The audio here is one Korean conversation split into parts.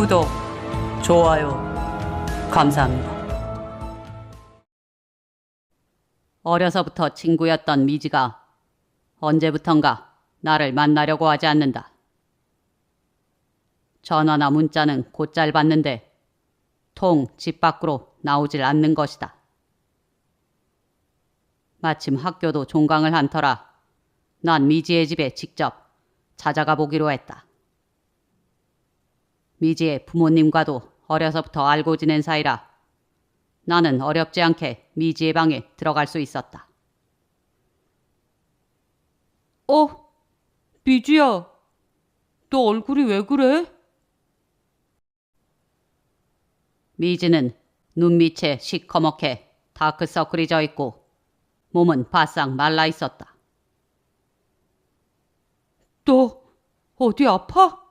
구독, 좋아요, 감사합니다. 어려서부터 친구였던 미지가 언제부턴가 나를 만나려고 하지 않는다. 전화나 문자는 곧잘 받는데 통 집 밖으로 나오질 않는 것이다. 마침 학교도 종강을 한 터라 난 미지의 집에 직접 찾아가 보기로 했다. 미지의 부모님과도 어려서부터 알고 지낸 사이라 나는 어렵지 않게 미지의 방에 들어갈 수 있었다. 어? 미지야, 너 얼굴이 왜 그래? 미지는 눈 밑에 시커멓게 다크서클이 져 있고 몸은 바싹 말라 있었다. 너 어디 아파?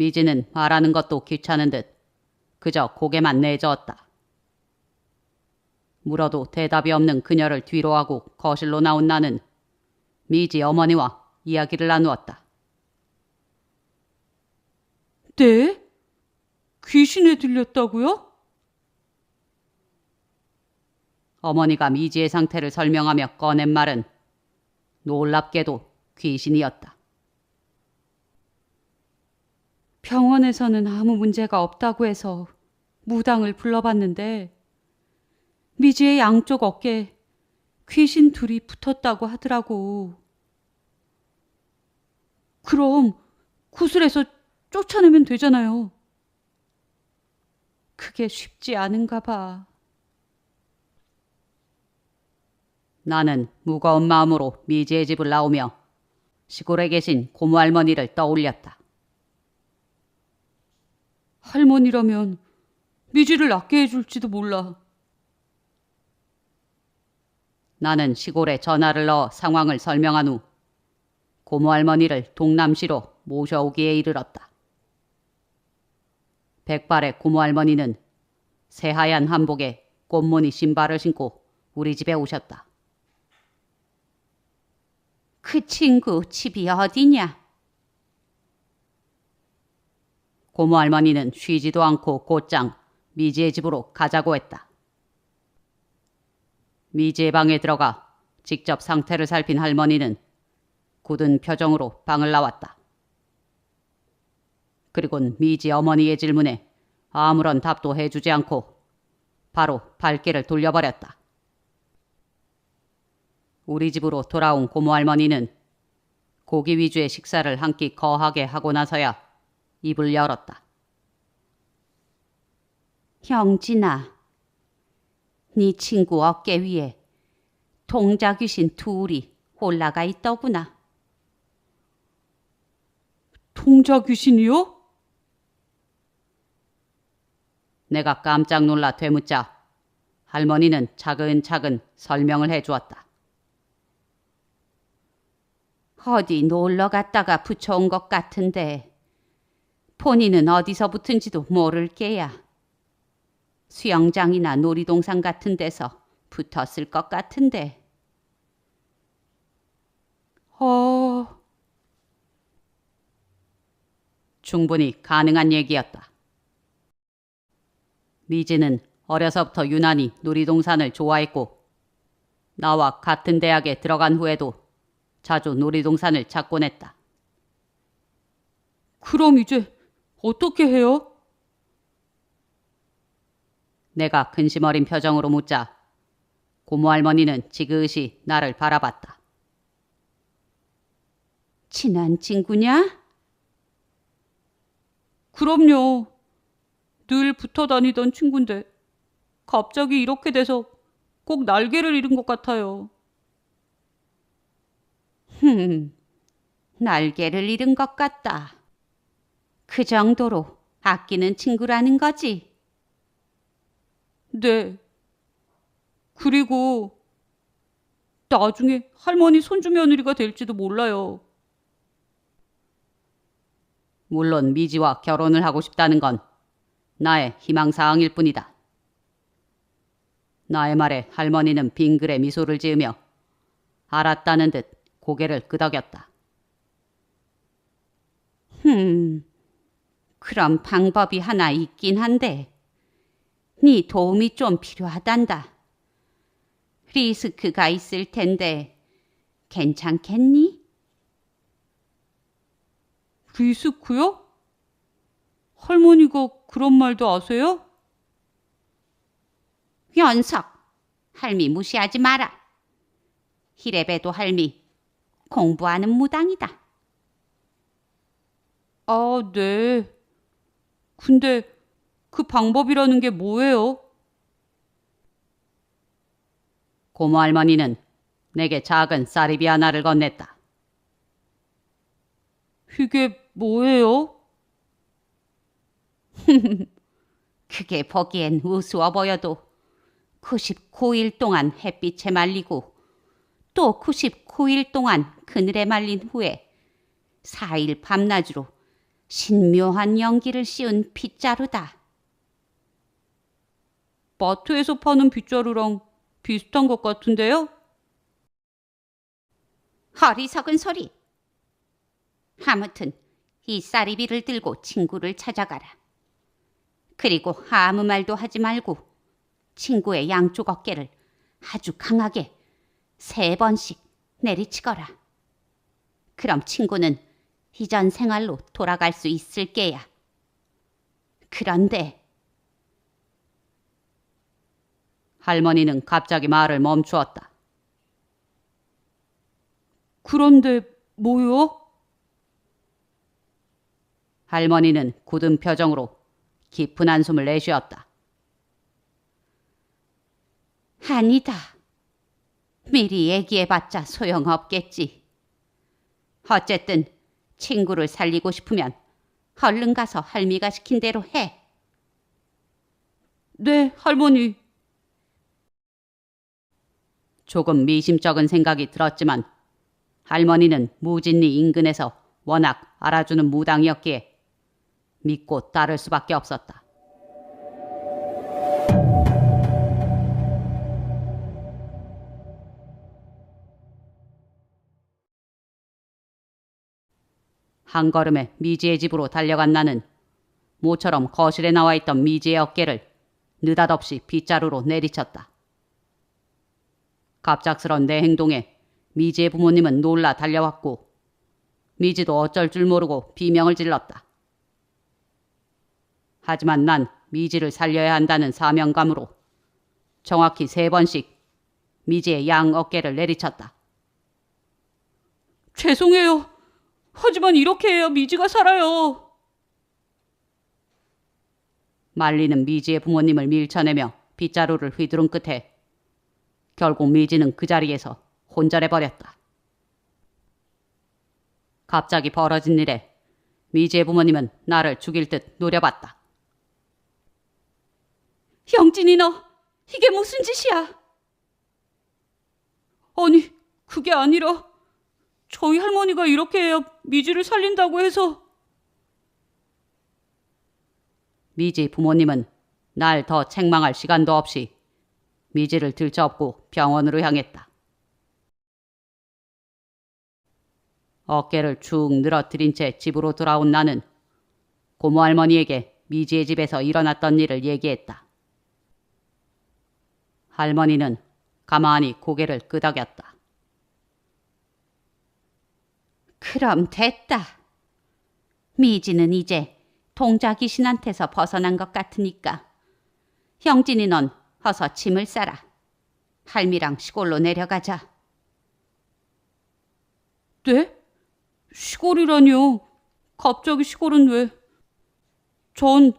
미지는 말하는 것도 귀찮은 듯 그저 고개만 내저었다. 물어도 대답이 없는 그녀를 뒤로 하고 거실로 나온 나는 미지 어머니와 이야기를 나누었다. 네? 귀신에 들렸다고요? 어머니가 미지의 상태를 설명하며 꺼낸 말은 놀랍게도 귀신이었다. 병원에서는 아무 문제가 없다고 해서 무당을 불러봤는데 미지의 양쪽 어깨에 귀신 둘이 붙었다고 하더라고. 그럼 구슬에서 쫓아내면 되잖아요. 그게 쉽지 않은가 봐. 나는 무거운 마음으로 미지의 집을 나오며 시골에 계신 고모 할머니를 떠올렸다. 할머니라면 미지를 낫게 해줄지도 몰라. 나는 시골에 전화를 넣어 상황을 설명한 후 고모 할머니를 동남시로 모셔오기에 이르렀다. 백발의 고모 할머니는 새하얀 한복에 꽃무늬 신발을 신고 우리 집에 오셨다. 그 친구 집이 어디냐? 고모 할머니는 쉬지도 않고 곧장 미지의 집으로 가자고 했다. 미지의 방에 들어가 직접 상태를 살핀 할머니는 굳은 표정으로 방을 나왔다. 그리곤 미지 어머니의 질문에 아무런 답도 해주지 않고 바로 발길을 돌려버렸다. 우리 집으로 돌아온 고모 할머니는 고기 위주의 식사를 한 끼 거하게 하고 나서야 입을 열었다. 형진아, 네 친구 어깨 위에 동자 귀신 둘이 올라가 있더구나. 동자 귀신이요? 내가 깜짝 놀라 되묻자 할머니는 차근차근 설명을 해주었다. 어디 놀러 갔다가 붙여온 것 같은데 본인은 어디서 붙은지도 모를 게야. 수영장이나 놀이동산 같은 데서 붙었을 것 같은데. 어... 충분히 가능한 얘기였다. 미지는 어려서부터 유난히 놀이동산을 좋아했고 나와 같은 대학에 들어간 후에도 자주 놀이동산을 찾곤 했다. 그럼 이제 어떻게 해요? 내가 근심 어린 표정으로 묻자 고모 할머니는 지그시 나를 바라봤다. 친한 친구냐? 그럼요. 늘 붙어 다니던 친구인데 갑자기 이렇게 돼서 꼭 날개를 잃은 것 같아요. 흠, 날개를 잃은 것 같다. 그 정도로 아끼는 친구라는 거지? 네. 그리고 나중에 할머니 손주 며느리가 될지도 몰라요. 물론 미지와 결혼을 하고 싶다는 건 나의 희망사항일 뿐이다. 나의 말에 할머니는 빙그레 미소를 지으며 알았다는 듯 고개를 끄덕였다. 흠, 음, 그런 방법이 하나 있긴 한데, 네 도움이 좀 필요하단다. 리스크가 있을 텐데, 괜찮겠니? 리스크요? 할머니가 그런 말도 아세요? 연석, 할미 무시하지 마라. 히레베도 할미, 공부하는 무당이다. 아, 네. 근데 그 방법이라는 게 뭐예요? 고모 할머니는 내게 작은 쌀입이 하나를 건넸다. 이게 뭐예요? 그게 보기엔 우스워 보여도 99일 동안 햇빛에 말리고 또 99일 동안 그늘에 말린 후에 4일 밤낮으로 신묘한 연기를 씌운 빗자루다. 마트에서 파는 빗자루랑 비슷한 것 같은데요? 어리석은 소리. 아무튼 이 쌀이비를 들고 친구를 찾아가라. 그리고 아무 말도 하지 말고 친구의 양쪽 어깨를 아주 강하게 세 번씩 내리치거라. 그럼 친구는 이전 생활로 돌아갈 수 있을 게야. 그런데 할머니는 갑자기 말을 멈추었다. 그런데 뭐요? 할머니는 굳은 표정으로 깊은 한숨을 내쉬었다. 아니다. 미리 얘기해봤자 소용없겠지. 어쨌든 친구를 살리고 싶으면 얼른 가서 할미가 시킨 대로 해. 네, 할머니. 조금 미심쩍은 생각이 들었지만 할머니는 무진리 인근에서 워낙 알아주는 무당이었기에 믿고 따를 수밖에 없었다. 한 걸음에 미지의 집으로 달려간 나는 모처럼 거실에 나와 있던 미지의 어깨를 느닷없이 빗자루로 내리쳤다. 갑작스런 내 행동에 미지의 부모님은 놀라 달려왔고 미지도 어쩔 줄 모르고 비명을 질렀다. 하지만 난 미지를 살려야 한다는 사명감으로 정확히 세 번씩 미지의 양 어깨를 내리쳤다. 죄송해요. 하지만 이렇게 해야 미지가 살아요. 말리는 미지의 부모님을 밀쳐내며 빗자루를 휘두른 끝에 결국 미지는 그 자리에서 혼절해 버렸다. 갑자기 벌어진 일에 미지의 부모님은 나를 죽일 듯 노려봤다. 영진이 너, 이게 무슨 짓이야? 아니, 그게 아니라 저희 할머니가 이렇게 해야 미지를 살린다고 해서 미지 부모님은 날 더 책망할 시간도 없이 미지를 들쳐업고 병원으로 향했다. 어깨를 쭉 늘어뜨린 채 집으로 돌아온 나는 고모 할머니에게 미지의 집에서 일어났던 일을 얘기했다. 할머니는 가만히 고개를 끄덕였다. 그럼 됐다. 미지는 이제 동자 귀신한테서 벗어난 것 같으니까 형진이 넌 어서 짐을 싸라. 할미랑 시골로 내려가자. 네? 시골이라니요. 갑자기 시골은 왜? 전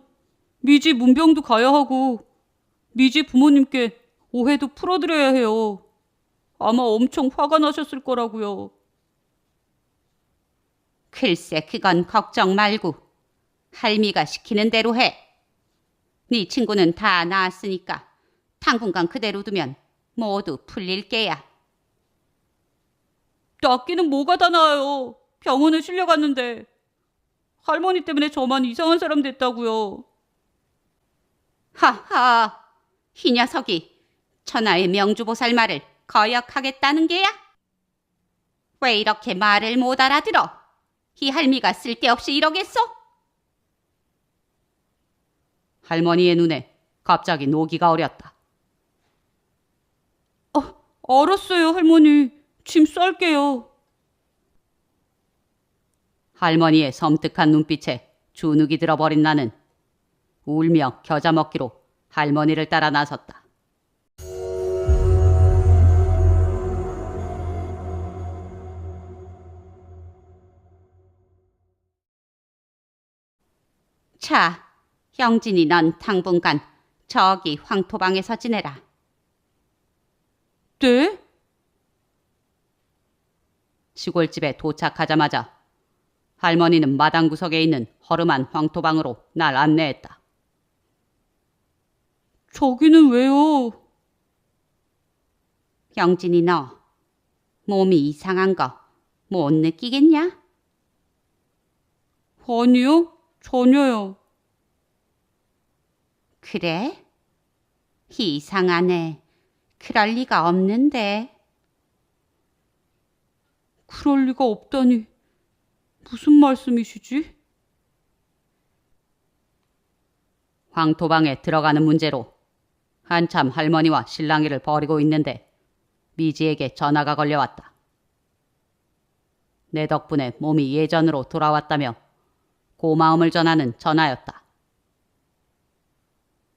미지 문병도 가야 하고 미지 부모님께 오해도 풀어드려야 해요. 아마 엄청 화가 나셨을 거라고요. 글쎄 그건 걱정 말고 할미가 시키는 대로 해. 네 친구는 다 나았으니까 당분간 그대로 두면 모두 풀릴 게야. 낫기는 뭐가 다 나아요. 병원에 실려갔는데 할머니 때문에 저만 이상한 사람 됐다고요. 하하, 이 녀석이 천하의 명주보살 말을 거역하겠다는 게야? 왜 이렇게 말을 못 알아들어? 이 할미가 쓸데없이 이러겠어? 할머니의 눈에 갑자기 노기가 어렸다. 알았어요, 할머니. 짐 쌀게요. 할머니의 섬뜩한 눈빛에 주눅이 들어버린 나는 울며 겨자 먹기로 할머니를 따라 나섰다. 자, 영진이 넌 당분간 저기 황토방에서 지내라. 네? 시골집에 도착하자마자 할머니는 마당 구석에 있는 허름한 황토방으로 날 안내했다. 저기는 왜요? 영진이 너 몸이 이상한 거 못 느끼겠냐? 아니요, 전혀요. 그래? 이상하네. 그럴 리가 없는데. 그럴 리가 없다니. 무슨 말씀이시지? 황토방에 들어가는 문제로 한참 할머니와 신랑이를 벌이고 있는데 미지에게 전화가 걸려왔다. 내 덕분에 몸이 예전으로 돌아왔다며 고마움을 전하는 전화였다.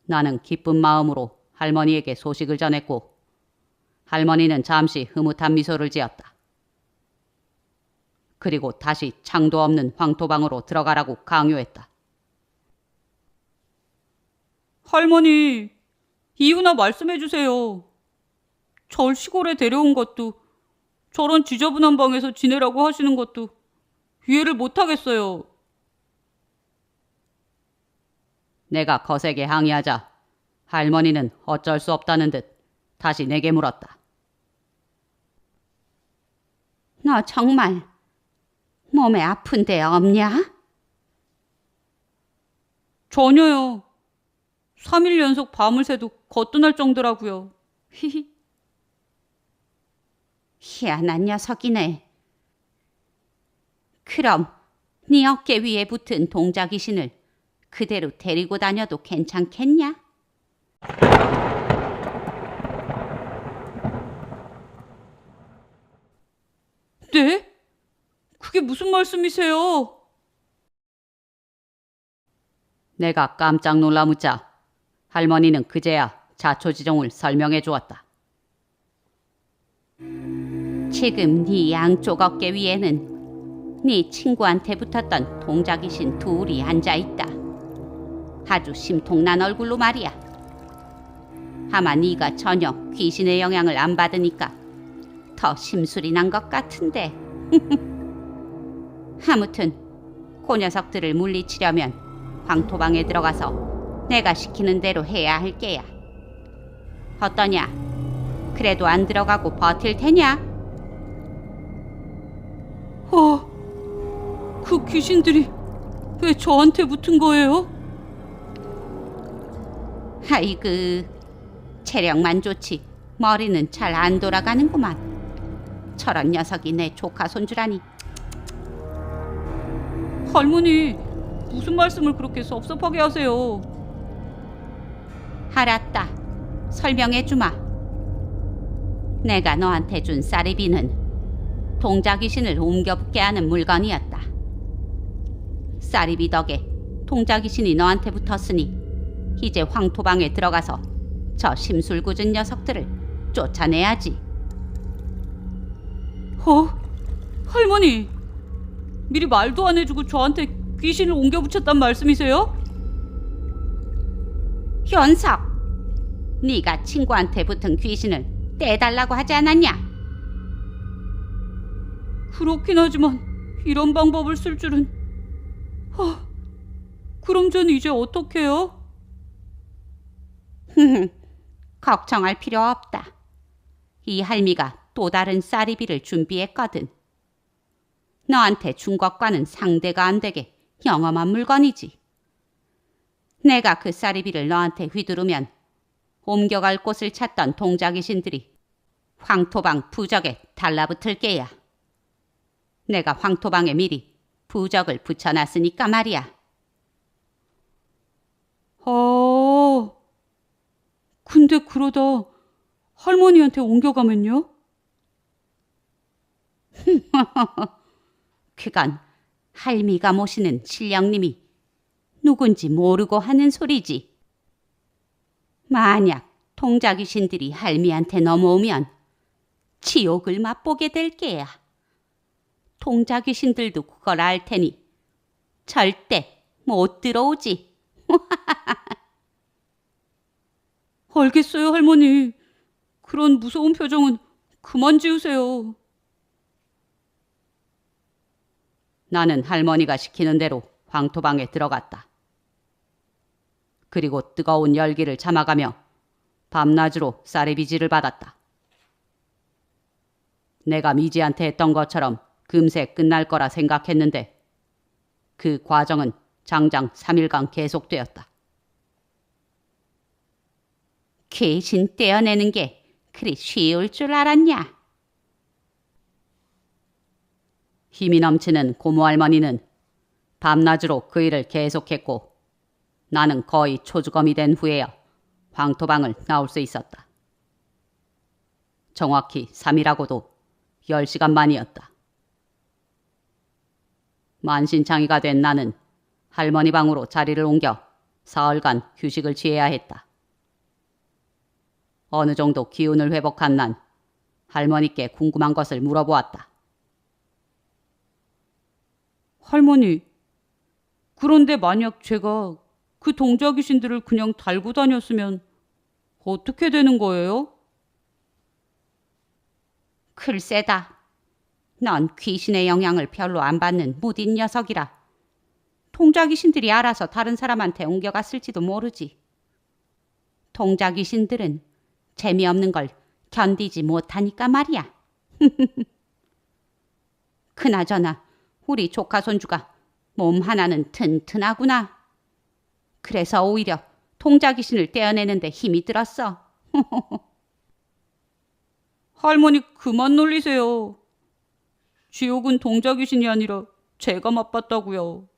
나는 기쁜 마음으로 할머니에게 소식을 전했고 할머니는 잠시 흐뭇한 미소를 지었다. 그리고 다시 창도 없는 황토방으로 들어가라고 강요했다. 할머니, 이유나 말씀해 주세요. 절 시골에 데려온 것도, 저런 지저분한 방에서 지내라고 하시는 것도 이해를 못 하겠어요. 내가 거세게 항의하자 할머니는 어쩔 수 없다는 듯 다시 내게 물었다. 너 정말 몸에 아픈 데 없냐? 전혀요. 3일 연속 밤을 새도 거뜬할 정도라고요. 히히. 희한한 녀석이네. 그럼 네 어깨 위에 붙은 동자 귀신을 그대로 데리고 다녀도 괜찮겠냐? 네? 그게 무슨 말씀이세요? 내가 깜짝 놀라 묻자 할머니는 그제야 자초지종을 설명해 주었다. 지금 네 양쪽 어깨 위에는 네 친구한테 붙었던 동자귀신 둘이 앉아 있다. 아주 심통난 얼굴로 말이야. 아마 네가 전혀 귀신의 영향을 안 받으니까 더 심술이 난 것 같은데. 아무튼 그 녀석들을 물리치려면 황토방에 들어가서 내가 시키는 대로 해야 할 게야. 어떠냐? 그래도 안 들어가고 버틸 테냐? 아, 그 귀신들이 왜 저한테 붙은 거예요? 아이그 체력만 좋지 머리는 잘 안 돌아가는구만. 저런 녀석이 내 조카 손주라니. 할머니, 무슨 말씀을 그렇게 섭섭하게 하세요? 알았다. 설명해 주마. 내가 너한테 준 쌀이비는 동자 귀신을 옮겨 붙게 하는 물건이었다. 쌀이비 덕에 동자 귀신이 너한테 붙었으니 이제 황토방에 들어가서 저 심술궂은 녀석들을 쫓아내야지. 어? 할머니, 미리 말도 안 해주고 저한테 귀신을 옮겨 붙였단 말씀이세요? 현석, 네가 친구한테 붙은 귀신을 떼달라고 하지 않았냐? 그렇긴 하지만 이런 방법을 쓸 줄은... 아, 그럼 전 이제 어떡해요? 걱정할 필요 없다. 이 할미가 또 다른 쌀이비를 준비했거든. 너한테 준 것과는 상대가 안 되게 영험한 물건이지. 내가 그 쌀이비를 너한테 휘두르면 옮겨갈 곳을 찾던 동자귀신들이 황토방 부적에 달라붙을 게야. 내가 황토방에 미리 부적을 붙여놨으니까 말이야. 아, 근데 그러다 할머니한테 옮겨가면요? 그건 할미가 모시는 신령님이 누군지 모르고 하는 소리지. 만약 통자 귀신들이 할미한테 넘어오면 지옥을 맛보게 될 게야. 통자 귀신들도 그걸 알 테니 절대 못 들어오지. 알겠어요, 할머니. 그런 무서운 표정은 그만 지으세요. 나는 할머니가 시키는 대로 황토방에 들어갔다. 그리고 뜨거운 열기를 참아가며 밤낮으로 쌀의비지를 받았다. 내가 미지한테 했던 것처럼 금세 끝날 거라 생각했는데 그 과정은 장장 3일간 계속되었다. 귀신 떼어내는 게 그리 쉬울 줄 알았냐? 힘이 넘치는 고모 할머니는 밤낮으로 그 일을 계속했고 나는 거의 초주검이 된 후에야 황토방을 나올 수 있었다. 정확히 3일하고도 10시간 만이었다. 만신창이가 된 나는 할머니 방으로 자리를 옮겨 사흘간 휴식을 취해야 했다. 어느 정도 기운을 회복한 난 할머니께 궁금한 것을 물어보았다. 할머니, 그런데 만약 제가 그 동자 귀신들을 그냥 달고 다녔으면 어떻게 되는 거예요? 글쎄다. 넌 귀신의 영향을 별로 안 받는 무딘 녀석이라. 통자귀신들이 알아서 다른 사람한테 옮겨갔을지도 모르지. 통자귀신들은 재미없는 걸 견디지 못하니까 말이야. 그나저나 우리 조카 손주가 몸 하나는 튼튼하구나. 그래서 오히려 통자 귀신을 떼어내는데 힘이 들었어. 할머니 그만 놀리세요. 지옥은 동자 귀신이 아니라 제가 맛봤다고요.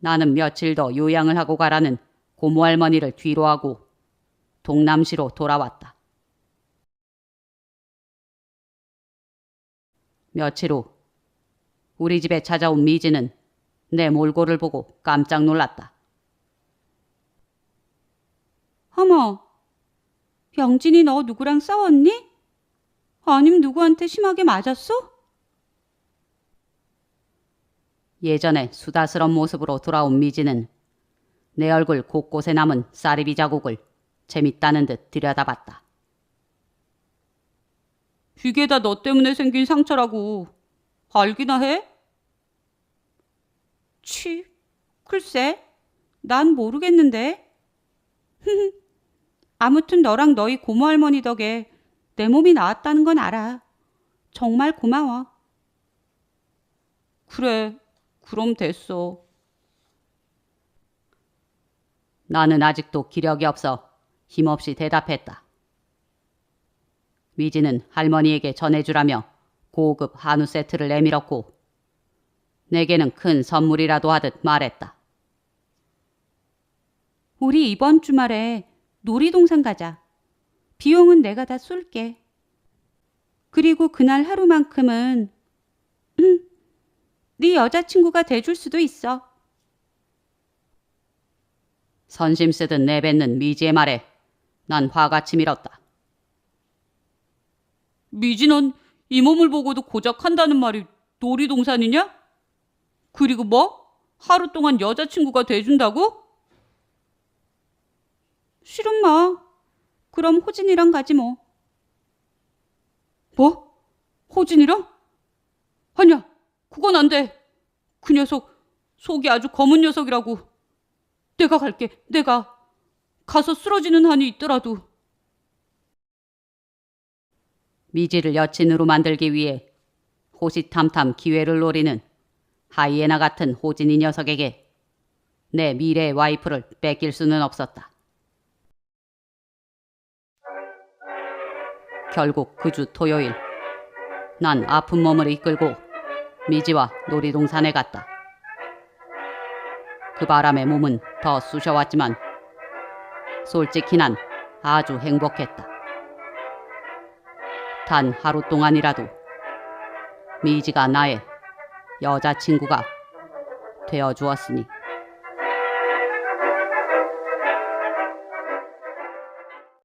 나는 며칠 더 요양을 하고 가라는 고모 할머니를 뒤로 하고 동남시로 돌아왔다. 며칠 후 우리 집에 찾아온 미지는 내 몰골을 보고 깜짝 놀랐다. 어머, 영진이 너 누구랑 싸웠니? 아님 누구한테 심하게 맞았어? 예전에 수다스런 모습으로 돌아온 미지는 내 얼굴 곳곳에 남은 쌀이비 자국을 재밌다는 듯 들여다봤다. 이게 다 너 때문에 생긴 상처라고 알기나 해? 치, 글쎄, 난 모르겠는데. 아무튼 너랑 너희 고모 할머니 덕에 내 몸이 나았다는 건 알아. 정말 고마워. 그래, 그럼 됐어. 나는 아직도 기력이 없어 힘없이 대답했다. 미지는 할머니에게 전해주라며 고급 한우 세트를 내밀었고 내게는 큰 선물이라도 하듯 말했다. 우리 이번 주말에 놀이동산 가자. 비용은 내가 다 쏠게. 그리고 그날 하루만큼은 음, 네 여자친구가 돼줄 수도 있어. 선심 쓰듯 내뱉는 미지의 말에 난 화가 치밀었다. 미진은 이 몸을 보고도 고작 한다는 말이 놀이동산이냐? 그리고 뭐? 하루 동안 여자친구가 돼준다고? 싫은 마. 그럼 호진이랑 가지 뭐. 뭐? 호진이랑? 아니야, 그건 안 돼. 그 녀석 속이 아주 검은 녀석이라고. 내가 갈게. 내가 가서 쓰러지는 한이 있더라도. 미지를 여친으로 만들기 위해 호시탐탐 기회를 노리는 하이에나 같은 호진이 녀석에게 내 미래의 와이프를 뺏길 수는 없었다. 결국 그 주 토요일 난 아픈 몸을 이끌고 미지와 놀이동산에 갔다. 그 바람에 몸은 더 쑤셔왔지만 솔직히 난 아주 행복했다. 단 하루 동안이라도 미지가 나의 여자친구가 되어 주었으니.